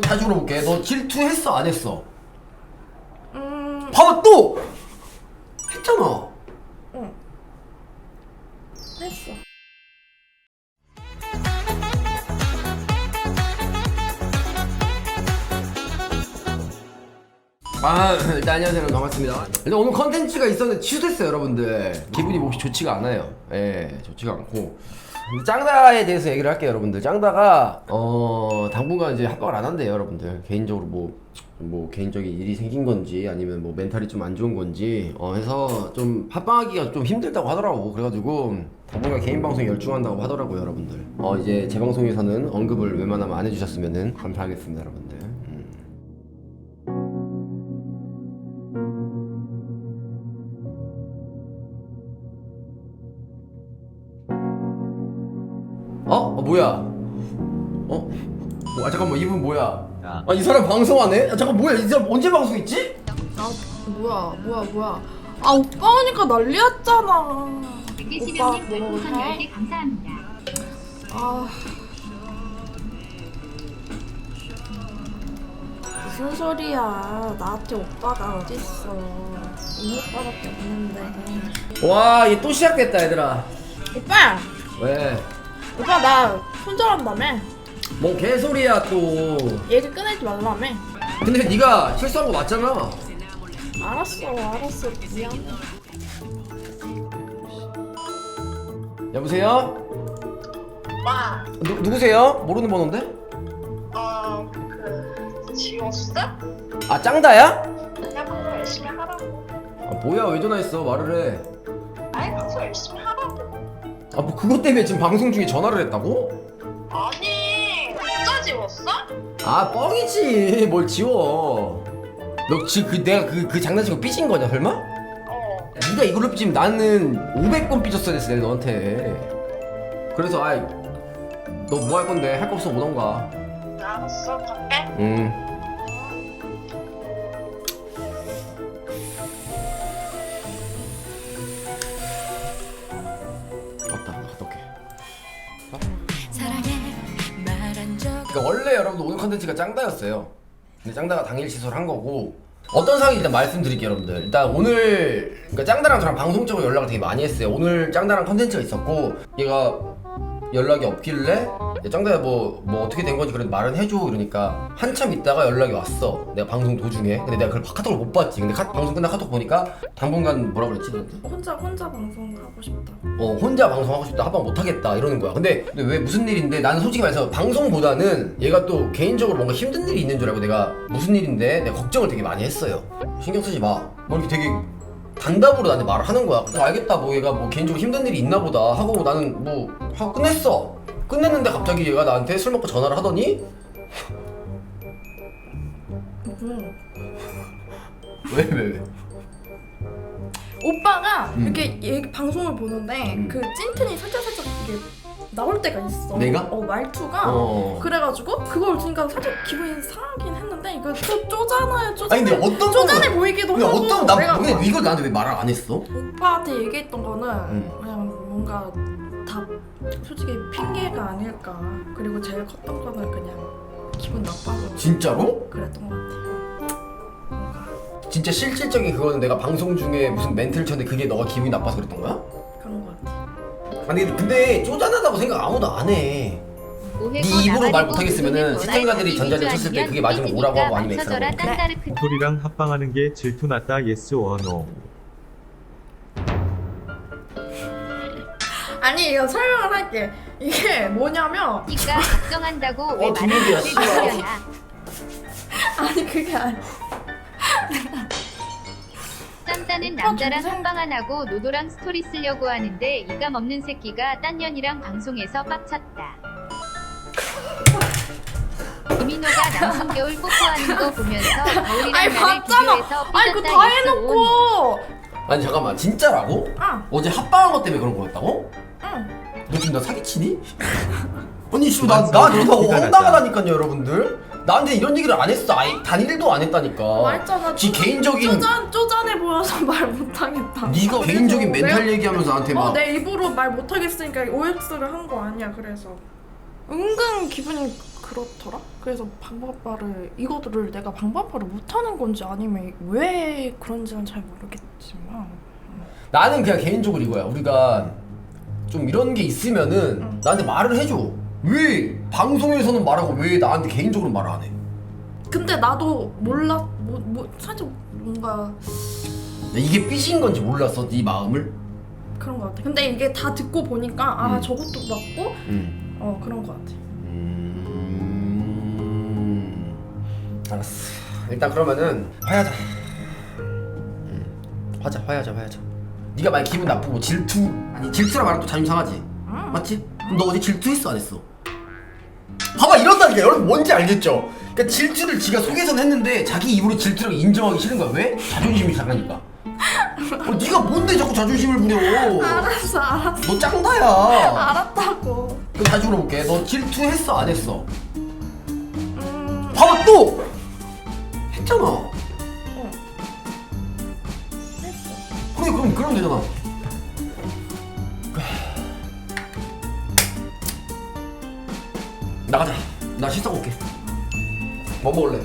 다시 물어볼게. 너 질투했어 안 했어? 음, 봐봐 또 했잖아. 응. 했어. 아 일단 안녕하세요. 반갑습니다. 일단 오늘 컨텐츠가 있었는데 취소됐어요 여러분들. 기분이 몹시 좋지가 않아요. 예 좋지가 않고. 짱다에 대해서 얘기를 할게요 여러분들. 짱다가 어 당분간 이제 합방을 안 한대요 여러분들. 개인적으로 뭐뭐 개인적인 일이 생긴 건지 아니면 뭐 멘탈이 좀 안 좋은 건지 어 해서 좀 합방하기가 좀 힘들다고 하더라고. 그래가지고 당분간 개인 방송 열중한다고 하더라고요 여러분들. 어 이제 제 방송에서는 언급을 웬만하면 안 해주셨으면은 감사하겠습니다 여러분들 뭐야? 어? 어, 아 잠깐만 이분 뭐야? 야. 아 이 사람 방송하네? 아 잠깐 뭐야 이 사람 언제 방송했지? 아, 뭐야, 뭐야, 뭐야. 아, 오빠 오니까 난리였잖아. 오빠, 별풍선 뭐 해? 10개 감사합니다. 아. 무슨 소리야. 나한테 오빠가 어딨어. 이 오빠밖에 없는데. 와, 얘 또 시작됐다, 얘들아. 오빠! 왜? 오빠, 나 손절한다며. 뭔 개소리야 또. 얘기 끊지 말라며. 근데 네가 실수한 거 맞잖아. 알았어, 알았어. 미안해. 여보세요? 오빠, 누, 누구세요? 모르는 번호인데? 어, 그, 지웠어? 아, 짱다야? 그냥 방송 열심히 하라고. 아, 뭐야, 왜 전화했어? 말을 해. 아니, 방송 열심히 하라고. 아, 뭐 그것 때문에 지금 방송 중에 전화를 했다고? 아니, 진짜 지웠어? 아, 뻥이지. 뭘 지워. 너 지금 그 내가 그, 그 장난치고 삐진 거냐, 설마? 어. 네가 이걸로 삐지면 나는 500번 삐졌어야 됐어 내가 너한테 그래서 아이 너 뭐 할 건데 할 거 없어 오던가 알았어, 갈게. 음 그러니까 원래 여러분들 오늘 컨텐츠가 짱다였어요. 근데 짱다가 당일 취소를 한 거고 어떤 상황인지 일단 말씀드릴게요 여러분들. 일단 오늘 그러니까 짱다랑 저랑 방송적으로 연락을 되게 많이 했어요. 오늘 짱다랑 컨텐츠가 있었고 얘가 연락이 없길래 야, 짱다야 뭐, 뭐 어떻게 된 건지 그래도 말은 해줘 이러니까 한참 있다가 연락이 왔어. 내가 방송 도중에. 근데 내가 그걸 카톡을 못 봤지. 근데 카- 방송 끝나 카톡 보니까 당분간 뭐라 그랬지 너한테? 혼자, 혼자 방송 하고 싶다. 어 혼자 방송하고 싶다. 합방 못하겠다. 이러는 거야. 근데, 근데 왜 무슨 일인데? 나는 솔직히 말해서 방송보다는 얘가 또 개인적으로 뭔가 힘든 일이 있는 줄 알고 내가 무슨 일인데? 내가 걱정을 되게 많이 했어요. 신경 쓰지 마뭐 이렇게 되게 단답으로 나한테 말을 하는 거야 그래서 알겠다 뭐 얘가 뭐 개인적으로 힘든 일이 있나 보다 하고 나는 뭐 하고 끝냈어 끝냈는데 갑자기 얘가 나한테 술 먹고 전화를 하더니 음. 왜왜 왜? 오빠가 음. 이렇게 얘 방송을 보는데 음. 그 찐텐이 살짝 살짝 이게 나올 때가 있어. 내가? 어 말투가. 어 그래가지고 그걸 들으니까 살짝 기분이 상하긴 했는데 이거 또 쪼잖아요 쪼잔해. 아니 근데 어떤 쪼잔해 거는- 보이기도 근데 하고. 어떤 나 내가 근데 이걸 나한테 왜 말을 안 했어? 오빠한테 얘기했던 거는 음. 그냥 뭔가 다 솔직히 핑계가 아닐까. 그리고 제일 컸던 거는 그냥 기분 나빠서 진짜로? 그랬던 것 같아요. 진짜 실질적인 그거는 내가 방송 중에 무슨 멘트를 쳤는데 그게 너가 기분이 나빠서 그랬던 거야? 아니 근데 쪼잔하다고 생각 아무도 안 해. 네 입으로 말 못하겠으면은 시청자들이 전자를 쳤을 때 그게 맞으면 오라고 하고 아니면 X라고 하고. 딴따르크 소리랑 합방하는 게 질투 났다 예스 원오 아니 이거 설명을 할게. 이게 뭐냐면 니까 걱정한다고 왜 어, 말을 못해 씨발. 주려나. 아니 그게 아니. 쌈따는 오빠 남자랑. 합방 안 하고 노도랑 스토리 쓰려고 하는데 이감 없는 새끼가 딴 년이랑 방송에서 빡쳤다. 이민호가 남순 겨울 뽀뽀하는 거 보면서 겨울이랑 나를 봤잖아. 비교해서 아니 그거 삐졌다 다 예스 온. 해놓고. 아니 잠깐만 진짜라고? 응, 어제 합방한 것 때문에 그런 거였다고? 응. 너 지금 나 사기치니? 아니 씨나나 기다렸다. 엉당하다니까요 여러분들. 나한테 이런 얘기를 안 했어. 아예 단일도 안 했다니까. 말했잖아. 지 개인적인 쪼잔 쪼잔해 보여서 말 못하겠다. 네가 개인적인 멘탈 내가- 얘기하면서 나한테 막 어, 내 입으로 말 못하겠으니까 OX를 한 거 아니야. 그래서 은근 기분이 그렇더라. 그래서 방방바를 이거를 내가 방방바를 못하는 건지 아니면 왜 그런지는 잘 모르겠지만 나는 그냥 개인적으로 이거야. 우리가 좀 이런 게 있으면은 응. 나한테 말을 해줘. 왜 방송에서는 말하고 왜 나한테 개인적으로 말을 안 해? 근데 나도 몰라 뭐, 뭐 살짝 뭔가 이게 삐진 건지 몰랐어, 네 마음을. 그런 것 같아. 근데 이게 다 듣고 보니까 아 음. 저것도 맞고 음. 어 그런 것 같아. 음. 알았어. 일단 그러면은 화해하자. 음. 화자, 화해하자, 화해하자. 네가 만약 기분 나쁘고 질투 아니 질투라 말하면 또 자존심 상하지. 음. 맞지? 그럼 너 어제 질투했어 안 했어? 봐봐 이런다니까 여러분 뭔지 알겠죠? 그러니까 질투를 지가 속에선 했는데 자기 입으로 질투라고 인정하기 싫은 거야 왜? 자존심이 상하니까 어, 네가 뭔데 자꾸 자존심을 부려 알았어 알았어 너 짱다야 알았다고. 그럼 다시 물어볼게 너 질투했어 안 했어? 음. 봐봐 또! 했잖아 어. 했어. 그래 그럼 그러면 되잖아 나가자 나 식사 올게 뭐 먹을래?